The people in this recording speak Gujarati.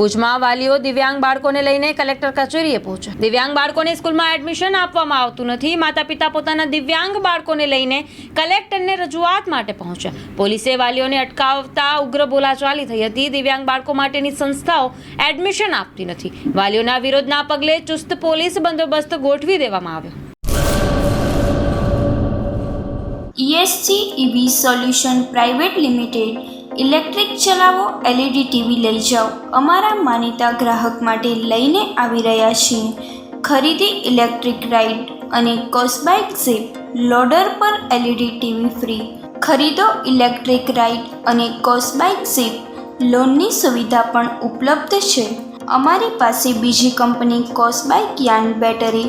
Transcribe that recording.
ભુજમાં વાલીઓ દિવ્યાંગ બાળકોને લઈને કલેક્ટર કચેરીએ પહોંચ્યા. દિવ્યાંગ બાળકોને સ્કૂલમાં એડમિશન આપવામાં આવતું નથી. માતા પિતા પોતાના દિવ્યાંગ બાળકોને લઈને કલેક્ટરને રજૂઆત માટે પહોંચ્યા. પોલીસે વાલીઓને અટકાવતા ઉગ્ર બોલાચાલી થઈ હતી. દિવ્યાંગ બાળકો માટેની સંસ્થાઓ એડમિશન આપતી નથી. વાલીઓના વિરોધના પગલે ચુસ્ત પોલીસ બંદોબસ્ત ગોઠવી દેવામાં આવ્યો. ESC EV solution private limited electric ચલાવો એલઈડી ટીવી લઈ જાઓ. અમારા માનીતા ગ્રાહક માટે લઈને આવી રહ્યા છીએ. ખરીદી ઇલેક્ટ્રિક રાઇડ અને કોસ્બાઇક ઝીપ લોડર પર એલઈડી ટીવી ફ્રી. ખરીદો ઇલેક્ટ્રિક રાઇડ અને કોસ્બાઇક ઝીપ લોનની સુવિધા પણ ઉપલબ્ધ છે. અમારી પાસે બીજી કંપની કોસ્બાઇક યાન બેટરી